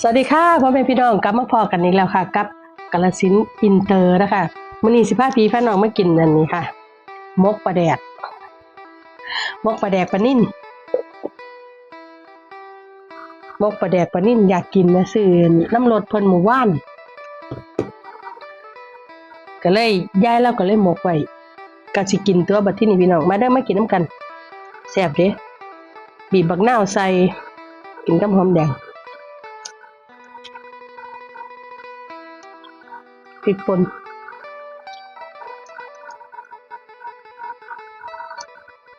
สวัสดีค่ะพ่อแม่พี่น้องกลับมาพอกันอีกแล้วค่ะ กับกาลสินอินเตอร์นะคะมื้อนี้สิพาพี่พาน้องมากินอันนี้ค่ะ มกปลาแดกมกปลาแดกปลานิ่นมกปลาแดกปลานิ่นอยากกินนะซื้อน้ำรดเพิ่นหมู่ว่าน ก็เลยย้ายแล้วก็เลยหมกไว้ก็สิกินตัวบัดที่นี่พี่น้องมาเด้มากินน้ำกันแซ่บเด้บีบบักนาวใส่กินกับหอมแดง ริกป่น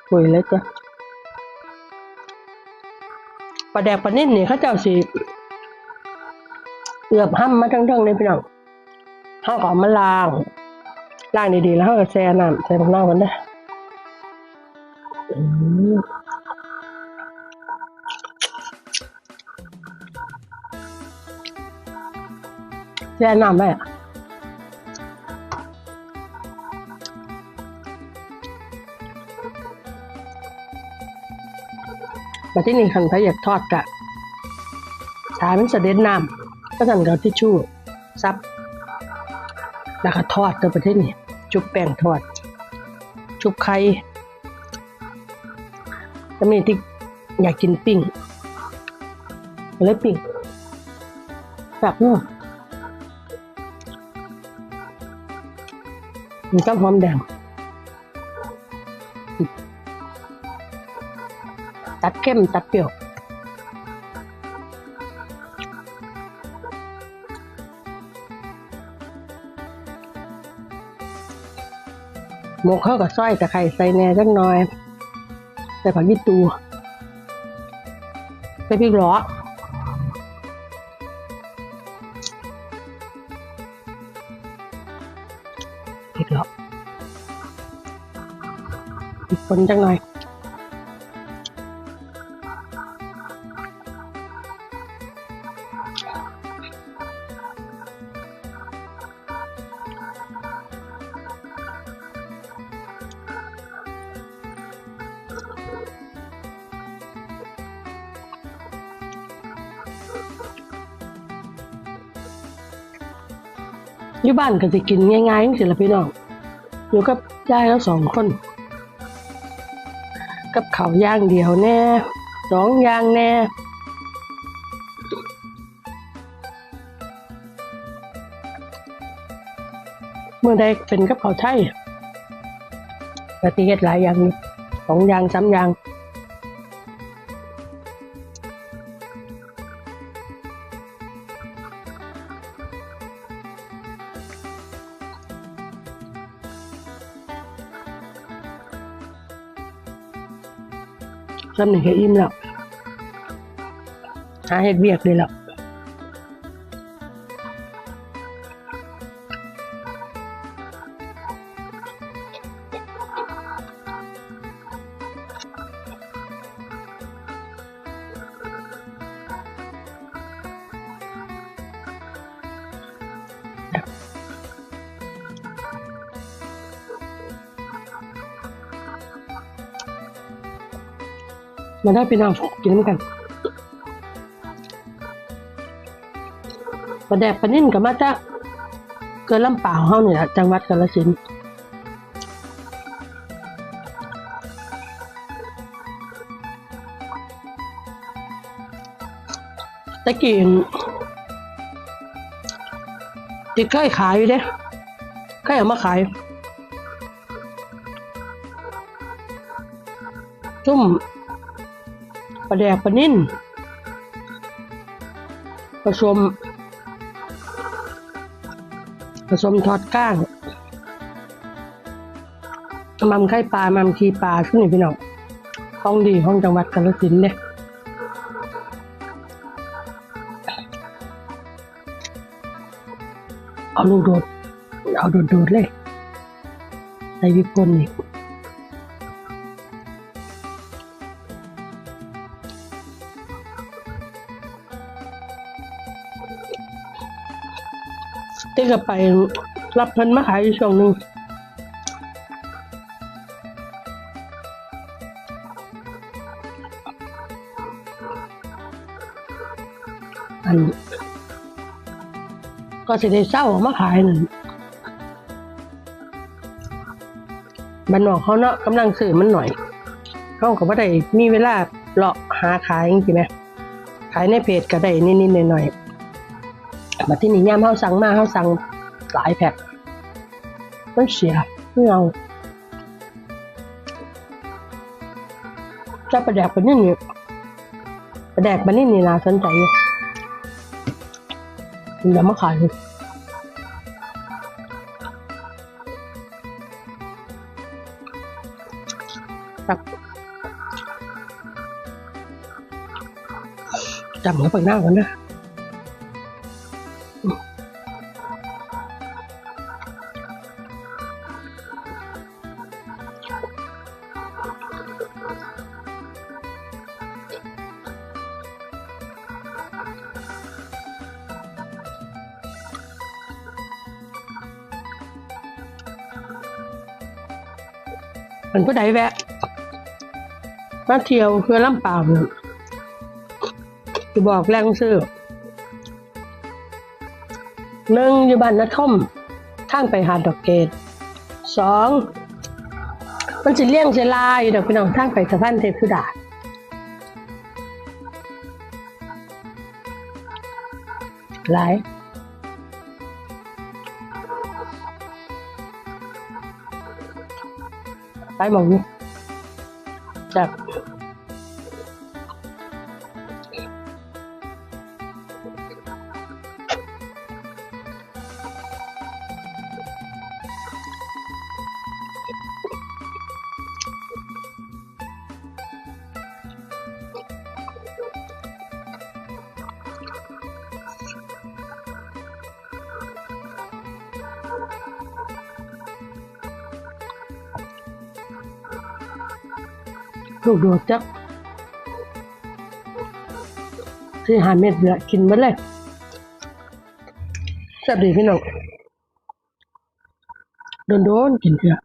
ปุยเลยจ้ะปลาแดกปลานิ่นนี่เขาเจ้าสิเอือบห้ำมาทั้งๆเลยพี่น้องห้าก็เอมาล้างล้างดีๆ แล้วเขาก็แช่น้ำใส่ผักน้ำมันได้แช่น้ำได้อะ มาที่นี่คันพระอยากทอดกะสายมันเสด็จน้ำก็สั่นกับทิชชู่ซับแล้วก็ทอดตัวประเทศนี้ชุบแป้งทอดชุบไข่แล้วมีที่อยากกินปิ้งเลยปิ้งแบบนู้นมันก็หอมแดง ตัดเข้มตัดเปรี้ยวหมกเข้ากับซอยตะไคร้ใส่แหน่จักหน่อยใส่ผักยี่ตูใส่พริกหลอพริกหลอพริกป่นจักหน่อย อยู่บ้านก็จะกินง่ายๆสิละพี่น้องอยู่กับยายแล้วสองคน กับเขาวย่างเดียวแน่สองอย่างแน่เมื่อใดเป็นกับเขาวไทยปฏิเฮ็ดหลายอย่างสองอย่างสามอย่าง ซ้ำหนึ่งก็อิ่มแล้ว หาเห็ดเวียกเลยแล้ว มาได้พี่น้องกินน้ำกันปลาแดกปลานิ่นกับมาจากเกินลำเปล่าวเฮาเนี่ยจังหวัดกาฬสินธุ์ตะกี้ที่เคยขายอยู่เด้เคยเอามาขายจุ่ม ปลาแดกปลานิ่นผสมผสมทอดก้างมัมไข่ปลามัมขีปลาขึ้นนี่พี่น้องของดีของจังหวัดกาฬสินธุ์เนี่ยเอาลูกโดด เอาโดดๆเลยใส่วิปปน ก็ไปรับเพิ่นมาขายอยู่ช่วงหนึ่งอันก็สิได้เศร้าเอามาขายหนั่นบ้านนอกเขาเนาะกำลังซื้อมันหน่อยเขาก็บ่ได้มีเวลาเลาะหาขายจริงๆไหมขายในเพจก็ได้นิดๆหน่อยๆ มาที่นี่ยามเฮาสั่งมาเฮาสั่งหลายแพ็คมันเสียไม่เอาจะประแดกปนี่นี่ประแดกปนี่นี่นาสนใจอยู่เดี๋ยวมาขายเลยครับจำเขาไปหน้ากันนะ มันผู้ใดแวะ มาเที่ยวเพื่อลำปางจะบอกแรงซื้อหนึ่งอยู่บ้านนัดท่อมทางไปหาดดอกเกตสองมันจะเลี่ยงเสยลายดอกพี่น้องทางไปสะพานเทพสุดาหลาย ไปห ลูกดดจักที่หาเม็ดเดือกินมาเลยแซ่บดีพี่น้องโดนโดนๆกินเถอะ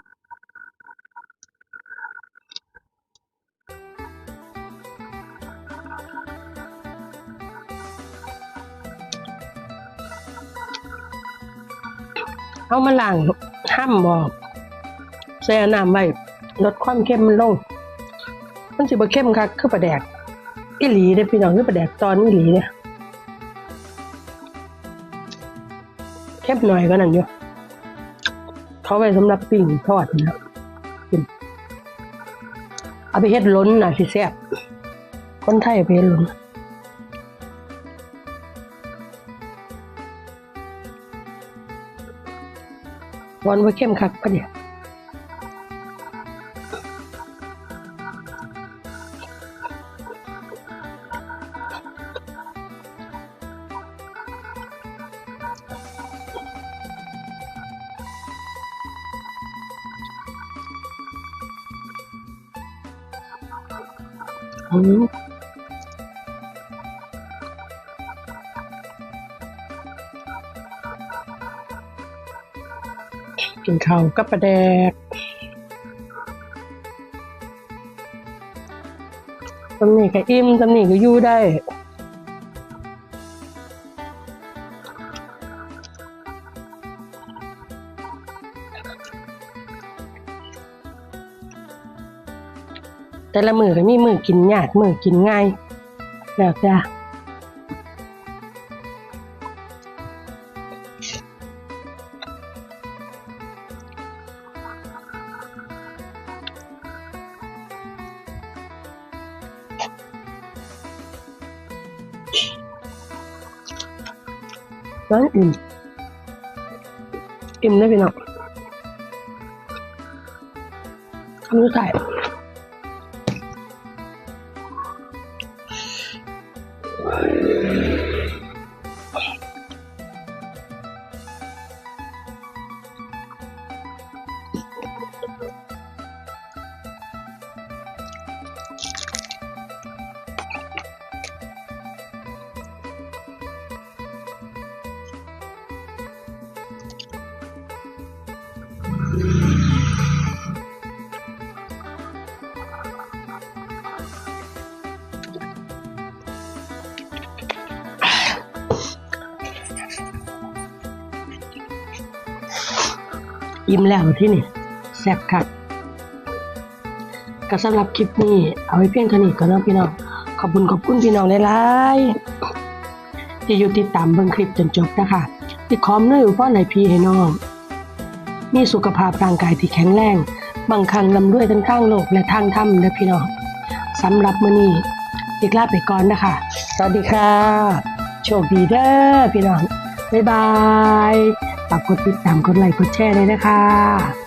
เอามาล้างห้ามบอกใส่น้ำไว้ลดความเค็มมันลง มันสิบ่เข้มคักคือปลาแดกอีหลีเด้อพี่น้องคือปลาแดกตอนอีหลีเนี่ยเข้มหน่อยก็นั่นอยู่เขาไว้สำหรับปิ้งทอดนะเอาไปเฮ็ดล้นน่ะสิแซ่บคนไทยเอาไปเฮ็ดล้นวันว่าเข้มคักปะเนี่ย อืมกินข้าวกับปลาแดกตำหนิก็อิ่มตำหนิก็อยู่ได้ แต่ละมือก็มีมือกินยากมือกินง่ายแล้วจ้ะร้อนอิ่มอิ่มเลยพี่น้องคำรู้ถ่า อิ่มแล้วที่นี่แซ่บคักก็สำหรับคลิปนี้ เอาไว้เพียงเท่านี้ก่อนนะพี่น้อง ขอบคุณขอบคุณพี่น้องหลายๆที่อยู่ติดตามเบิ่งคลิปจนจบนะคะที่คอมเนยอุปกรณ์ให้พี่ให้น้อง มีสุขภาพร่างกายที่แข็งแรง บางครั้งลำด้วยทั้งข้างโลกและทางถ้ำนะพี่น้องสำหรับมื้อนี้อีกลาไปก่อนนะคะ สวัสดีค่ะ โชคดีเด้อพี่น้อง บ๊ายบาย ฝากกดติดตามกดไลค์กดแชร์เลยนะคะ